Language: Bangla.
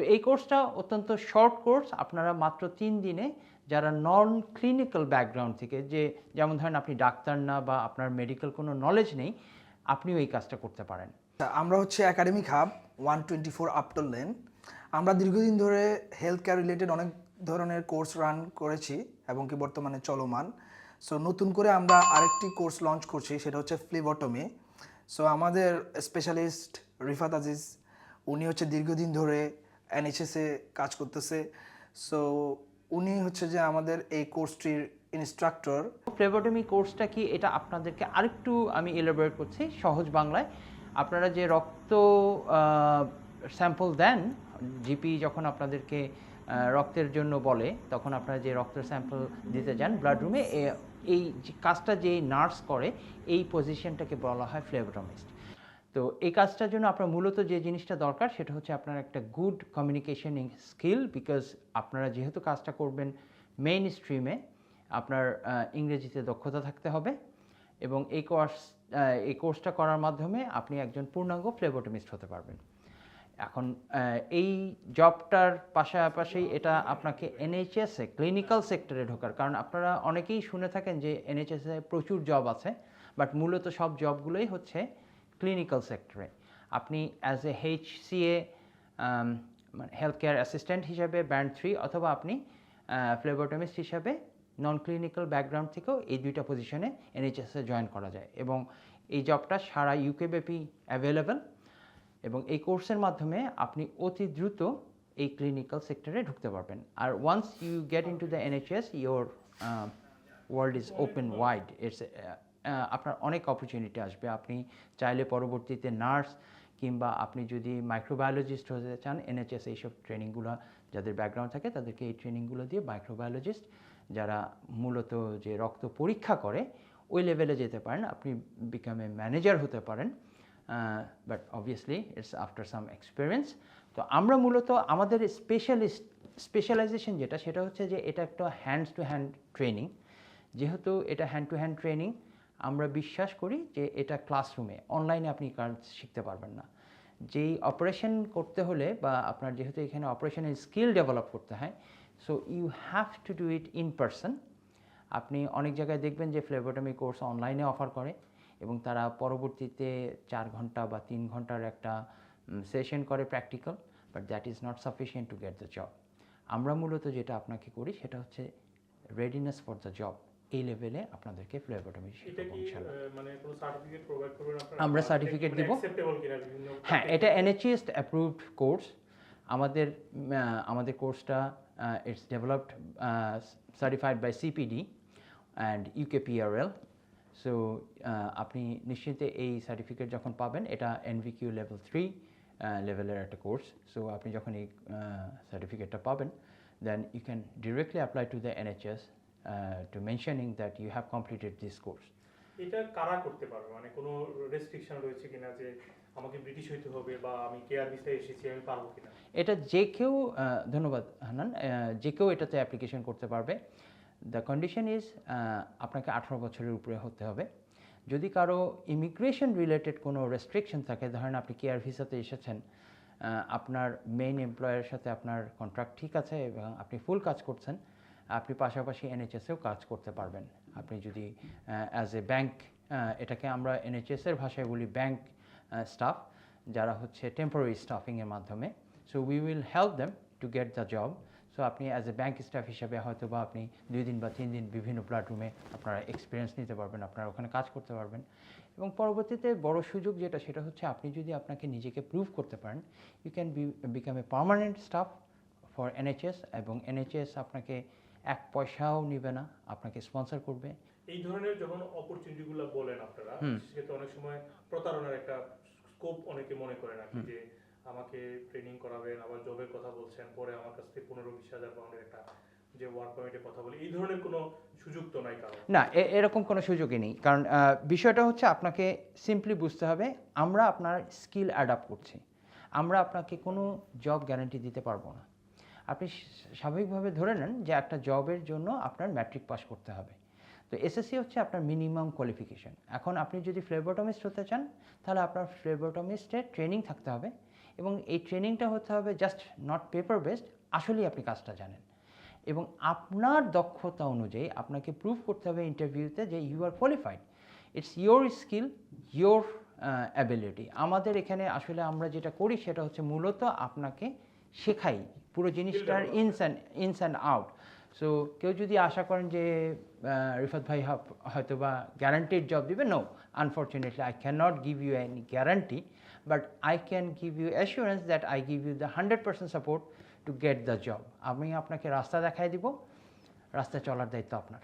তো এই কোর্সটা অত্যন্ত শর্ট কোর্স আপনারা মাত্র তিন দিনে যারা নন ক্লিনিক্যাল ব্যাকগ্রাউন্ড থেকে, যে যেমন ধরেন আপনি ডাক্তার না বা আপনার মেডিকেল কোনো নলেজ নেই, আপনিও এই কাজটা করতে পারেন। আমরা হচ্ছে Academic Hub one twenty four আপটল lane আমরা দীর্ঘদিন ধরে হেলথ কেয়ার রিলেটেড অনেক ধরনের কোর্স রান করেছি এবং কি বর্তমানে চলমান। সো নতুন করে আমরা আরেকটি কোর্স লঞ্চ করছি, সেটা হচ্ছে ফ্লিভটমি সো আমাদের স্পেশালিস্ট রিফাত আজিজ, উনি হচ্ছে দীর্ঘদিন ধরে এনএইচএসে কাজ করতেছে। সো উনি হচ্ছে যে আমাদের এই কোর্সটির ইনস্ট্রাক্টর ফ্লেবোটমি কোর্সটা কি এটা আপনাদেরকে আরেকটু আমি এলাবোরেট করছি সহজ বাংলায়। আপনারা যে রক্ত স্যাম্পল দেন জিপি যখন আপনাদেরকে রক্তের জন্য বলে, তখন আপনারা যে রক্তের স্যাম্পল দিতে যান ব্লাড রুমে এই কাজটা যে নার্স করে, এই পজিশনটাকে বলা হয় ফ্লেবোটমিস্ট তো এই কাজটার জন্য আপনার মূলত যে জিনিসটা দরকার, সেটা হচ্ছে আপনার একটা গুড কমিউনিকেশন স্কিল বিকজ আপনারা যেহেতু কাজটা করবেন মেইন স্ট্রিমে আপনার ইংরেজিতে দক্ষতা থাকতে হবে এবং এই কোর্স এই কোর্সটা করার মাধ্যমে আপনি একজন পূর্ণাঙ্গ ফ্লেবোটমিস্ট হতে পারবেন। এখন এই জবটার পাশাপাশি এটা আপনাকে এনএইচএসে ক্লিনিক্যাল সেক্টরে ঢোকার। কারণ আপনারা অনেকেই শুনে থাকেন যে এনএইচএসে প্রচুর জব আছে বাট মূলত সব জবগুলোই হচ্ছে ক্লিনিক্যাল সেক্টরে আপনি অ্যাজ এ এইচ সিএ মানে হেলথ কেয়ার অ্যাসিস্ট্যান্ট হিসাবে ব্যান্ড থ্রি অথবা আপনি ফ্লেবোটমিস্ট হিসাবে নন ক্লিনিক্যাল ব্যাকগ্রাউন্ড থেকেও এই দুইটা পজিশনে এনএইচএসে জয়েন করা যায়। এবং এই জবটা সারা ইউকে ব্যাপী অ্যাভেলেবেল এবং এই কোর্সের মাধ্যমে আপনি অতি দ্রুত এই ক্লিনিক্যাল সেক্টরে ঢুকতে পারবেন। আর once you get into the NHS your world is open wide it's আপনার অনেক অপরচুনিটি আসবে। আপনি চাইলে পরবর্তীতে নার্স কিংবা আপনি যদি মাইক্রোবায়োলজিস্ট হতে চান এনএইচএস এইসব ট্রেনিংগুলো যাদের ব্যাকগ্রাউন্ড থাকে, তাদেরকে এই ট্রেনিংগুলো দিয়ে মাইক্রোবায়োলজিস্ট যারা মূলত যে রক্ত পরীক্ষা করে, ওই লেভেলে যেতে পারেন। আপনি বিকামে ম্যানেজার হতে পারেন but obviously it's after some experience তো আমরা মূলত আমাদের স্পেশালিস্ট স্পেশালাইজেশন যেটা, সেটা হচ্ছে যে এটা একটা হ্যান্ডস টু হ্যান্ড ট্রেনিং যেহেতু এটা হ্যান্ড টু হ্যান্ড ট্রেনিং আমরা বিশ্বাস করি যে এটা ক্লাসরুমে অনলাইনে আপনি কাজ শিখতে পারবেন না। যেই অপারেশন করতে হলে বা আপনার যেহেতু এখানে অপারেশনের স্কিল ডেভেলপ করতে হয় so you have to do it in person আপনি অনেক জায়গায় দেখবেন যে ফ্লেবোটমি কোর্স অনলাইনে অফার করে এবং তারা পরবর্তীতে চার ঘণ্টা বা তিন ঘণ্টার একটা সেশন করে practical but that is not sufficient to get the job আমরা মূলত যেটা আপনাকে করি সেটা হচ্ছে রেডিনেস ফর দ্য জব এই লেভেলে আপনাদেরকে ফ্লেবোটমি কি আহ, মানে কোনো সার্টিফিকেট প্রোভাইড করবেন আপনারা? আমরা বা certificate এটা কিনা বিভিন্ন হ্যাঁ এটা এনএচএস অ্যাপ্রুভড কোর্স আমাদের আমাদের কোর্সটা it's developed certified by CPD and UKPRL so আপনি নিশ্চিন্তে এই সার্টিফিকেট যখন পাবেন এটা এনভিকিউ লেভেল থ্রি লেভেলের একটা কোর্স সো আপনি যখন এই সার্টিফিকেটটা পাবেন then you can directly apply to the NHS to mentioning that you have completed this course এটা কারা করতে পারবে? মানে কোনো রেস্ট্রিকশন রয়েছে কিনা যে আমাকে ব্রিটিশ হইতে হবে বা আমি কেয়ার ভিসায় এসেছি আমি পারব কিনা? এটা যে কেউ ধন্যবাদ হানান যে কেউ এটাতে অ্যাপ্লিকেশন করতে পারবে। দ্য কন্ডিশন ইজ আপনাকে আঠারো বছরের উপরে হতে হবে। যদি কারও ইমিগ্রেশন রিলেটেড কোনো রেস্ট্রিকশন থাকে ধরেন আপনি কেয়ার ভিসাতে এসেছেন আপনার মেইন এমপ্লয়ের সাথে আপনার কন্ট্রাক্ট ঠিক আছে এবং আপনি ফুল কাজ করছেন আপনি পাশাপাশি এনএইচএসেও কাজ করতে পারবেন। আপনি যদি অ্যাজ এ ব্যাংক এটাকে আমরা এনএইচএসের ভাষায় বলি ব্যাংক স্টাফ যারা হচ্ছে টেম্পোরারি স্টাফিংয়ের মাধ্যমে। So we will help them to get the job so আপনি অ্যাজ এ ব্যাংক স্টাফ হিসাবে হয়তো বা আপনি দুই দিন বা তিন দিন বিভিন্ন প্ল্যাটফর্মে আপনারা এক্সপিরিয়েন্স নিতে পারবেন, আপনারা ওখানে কাজ করতে পারবেন। এবং পরবর্তীতে বড় সুযোগ যেটা, সেটা হচ্ছে আপনি যদি আপনাকে নিজেকে প্রুভ করতে পারেন you can be become a permanent staff for NHS এবং এনএচএস আপনাকে এক পয়সাও নেবে না আপনাকে স্পন্সর করবে। এই ধরনের যখন অপরচুনিটি গুলো বলেন আপনারা। সেক্ষেত্রে অনেক সময় প্রতারণার একটা স্কোপ অনেকে মনে করেন আর যে আমাকে ট্রেনিং করাবেন আবার জবের কথা বলছেন পরে আমার কাছ থেকে পনেরো বিশ হাজার পাউন্ডের একটা যে ওয়ার্ক পারমিটের কথা বলি এই ধরনের কোনো সুযোগ তো নাই কারণ না এরকম কোনো সুযোগই নেই। কারণ বিষয়টা হচ্ছে আপনাকে সিম্পলি বুঝতে হবে আমরা আপনার স্কিল অ্যাডাপ্ট করছি। আমরা আপনাকে কোনো জব গ্যারান্টি দিতে পারব না। আপনি স্বাভাবিকভাবে ধরে নেন যে একটা জবের জন্য আপনার ম্যাট্রিক পাস করতে হবে। তো এসএসসি হচ্ছে আপনার মিনিমাম কোয়ালিফিকেশন এখন আপনি যদি ফ্লেবোটমিস্ট হতে চান, তাহলে আপনার ফ্লেবোটমিস্টের ট্রেনিং থাকতে হবে এবং এই ট্রেনিংটা হতে হবে জাস্ট নট পেপার বেসড আসলেই আপনি কাজটা জানেন। এবং আপনার দক্ষতা অনুযায়ী আপনাকে প্রুভ করতে হবে ইন্টারভিউতে যে you are qualified it's your skill your ability আমাদের এখানে আসলে আমরা যেটা করি সেটা হচ্ছে মূলত আপনাকে শেখাই পুরো জিনিসটার ins and ins and out so কেউ যদি আশা করেন যে রিফাত ভাই হয়তো বা গ্যারান্টিড জব দিবে no unfortunately I can not give you any guarantee but I can give you assurance that I give you the hundred percent support to get the job আমি আপনাকে রাস্তা দেখাই দিব রাস্তায় চলার দায়িত্ব আপনার।